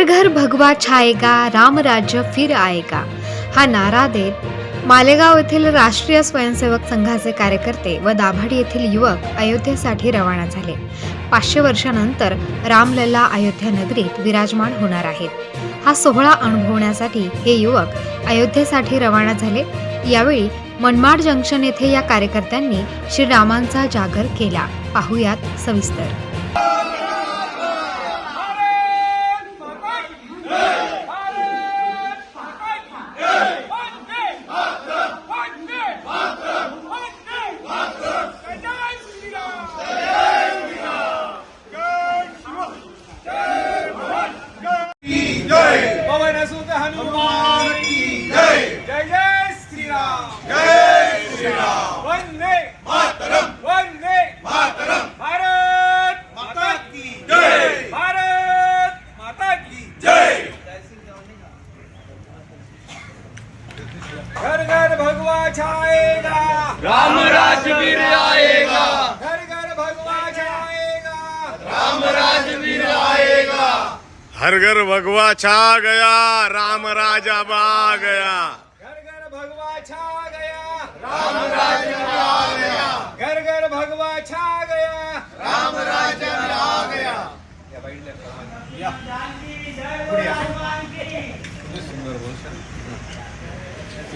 घर घर भगवा छायेगा रामराज्य फिर आएगा हा नारा देत मालेगाव येथील राष्ट्रीय स्वयंसेवक संघाचे कार्यकर्ते व दाभाडी येथील युवक अयोध्येसाठी रवाना झाले. पाचशे वर्षानंतर रामलल्ला अयोध्या नगरीत विराजमान होणार आहेत. हा सोहळा अनुभवण्यासाठी हे युवक अयोध्येसाठी रवाना झाले. यावेळी मनमाड जंक्शन येथे या कार्यकर्त्यांनी श्रीरामांचा जागर केला. पाहुयात सविस्तर पवन सुत हनुमान की जय जय जय श्रीराम जय श्रीराम वंदे मातरम वंदे मातरम भारत माता की जय भारत माता की जय घर घर भगवा छाएगा राम राज्य वीर आएगा घर घर भगवा छाएगा राम राज्य वीर आएगा हर घर भगवा छा गया। राम राजा बा गया। घर घर भगवा छा गया। राम राज्य आ गया। घर घर भगवा छा गया राम राज्य आ गया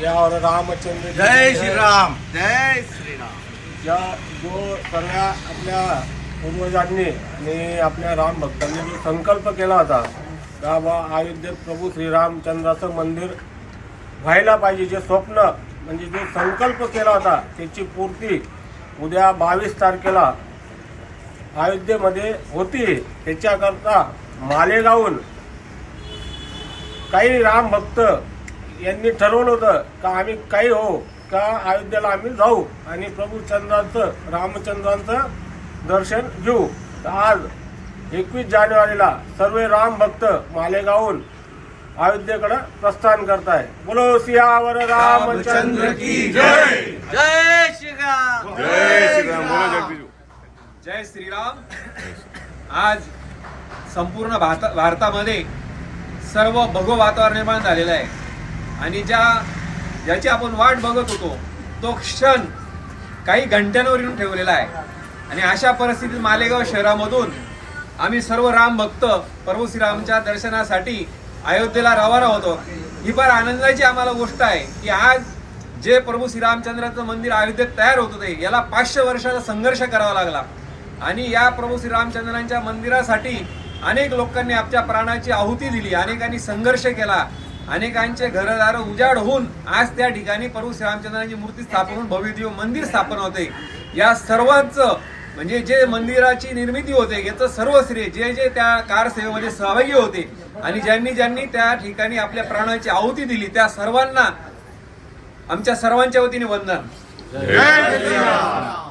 यावर रामचंद्र जय श्री राम जय श्री राम या जो सगळ्या आपल्या पूर्वजांनी आणि आपल्या राम भक्तांनी जो संकल्प केला होता का बा अयोध्येत प्रभू श्रीरामचंद्राचं मंदिर व्हायला पाहिजे जे स्वप्न म्हणजे जो संकल्प केला होता त्याची पूर्ती उद्या बावीस तारखेला अयोध्येमध्ये होती. त्याच्याकरता मालेगावून काही राम भक्त यांनी ठरवलं होतं का आम्ही काही हो का अयोध्येला आम्ही जाऊ आणि प्रभू चंद्राचं रामचंद्रांचं दर्शन घेऊ. तर आज एकवीस जानेवारीला सर्व राम भक्त मालेगावहून अयोध्येकडे प्रस्थान करताय बोलो सियावर रामचंद्र की जय! जय! श्री राम जय श्रीराम जय श्रीराम। आज संपूर्ण भारता भारतामध्ये सर्व भगव वातावरण निर्माण झालेलं आहे. आणि ज्या ज्याची आपण वाट बघत होतो तो क्षण काही घंट्यांवर येऊन ठेवलेला आहे. आणि अशा परिस्थितीत मालेगाव शहरामधून आम्ही सर्व राम भक्त प्रभू श्रीरामच्या दर्शनासाठी अयोध्येला रवाना होतो. ही फार आनंदाची आम्हाला गोष्ट आहे की आज जे प्रभू श्रीरामचंद्राचं मंदिर अयोध्येत तयार होत होते याला पाचशे वर्षाचा संघर्ष करावा लागला. आणि या प्रभू श्रीरामचंद्रांच्या मंदिरासाठी अनेक लोकांनी आपल्या प्राणाची आहुती दिली अनेकांनी संघर्ष केला. अनेकांचे घरदार उजाड होऊन आज त्या ठिकाणी प्रभू श्रीरामचंद्रांची मूर्ती स्थापन होऊन भव्य मंदिर स्थापन होते. या सर्वांचं म्हणजे जे मंदिराची निर्मिती होते याचं सर्व श्रेय जे जे त्या कारसेवेमध्ये सहभागी होते आणि ज्यांनी ज्यांनी त्या ठिकाणी आपल्या प्राणाची आहुती दिली त्या सर्वांना आमच्या सर्वांच्या वतीने वंदन.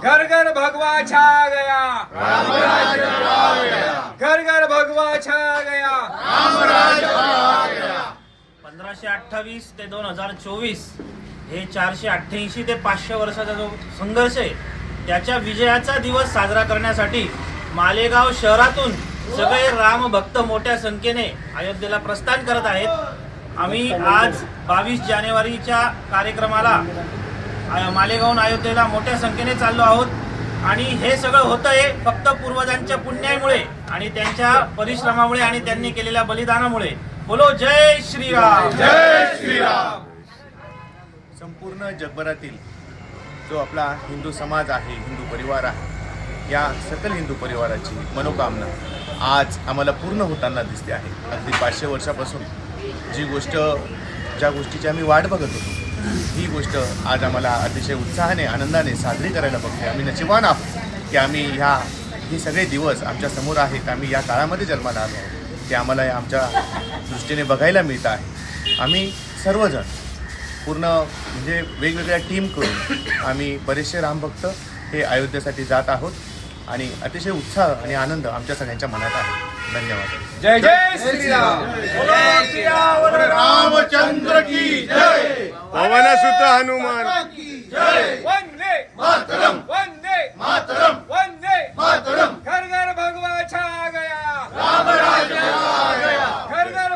घर घर भगवा छा गया. घर घर भगवा छा गया. चारशे अठ्ठावीस ते दोन हजार चोवीस हे चारशे अठ्ठ्याऐंशी ते पाचशे वर्षाचा जो संघर्ष आहे त्याच्या विजयाचा दिवस साजरा करण्यासाठी मालेगाव शहरातून सगळे राम भक्त मोठ्या संख्येने अयोध्येला प्रस्थान करत आहेत. आम्ही आज बावीस जानेवारीच्या कार्यक्रमाला अ, मालेगावहून अयोध्येला मोठ्या संख्येने चाललो आहोत. आणि हे सगळं होतंय फक्त पूर्वजांच्या पुण्यामुळे आणि त्यांच्या परिश्रमामुळे आणि त्यांनी केलेल्या बलिदानामुळे. बोलो जय श्रीराम. जय श्रीराम. संपूर्ण जगभरातील जो आपला हिंदू समाज आहे हिंदू परिवार आहे या सकल हिंदू परिवाराची मनोकामना आज आम्हाला पूर्ण होताना दिसते आहे. अगदी पाचशे वर्षापासून जी गोष्ट ज्या गोष्टीची आम्ही वाट बघत होतो ही गोष्ट आज आम्हाला अतिशय उत्साहाने आनंदाने साजरी करायला बघते आम्ही नशिबान आहोत की आम्ही ह्या हे सगळे दिवस आमच्यासमोर आहेत. आम्ही या काळामध्ये जन्माला आलो आहोत. ते आम्हाला आमच्या दृष्टीने बघायला मिळतं आहे. आम्ही सर्वजण पूर्ण म्हणजे वेगवेगळ्या टीम करून आम्ही बरेचसे रामभक्त हे अयोध्येसाठी जात आहोत आणि अतिशय उत्साह आणि आनंद आमच्या सगळ्यांच्या मनात आहे. धन्यवाद. जय जय श्रीराम. रामचंद्र की जय. पवन सुत हनुमान वंदे मातरम वंदे मातरम वंदे मातरम घर घर भगवा छा गया राम राज्य आ गया घर घर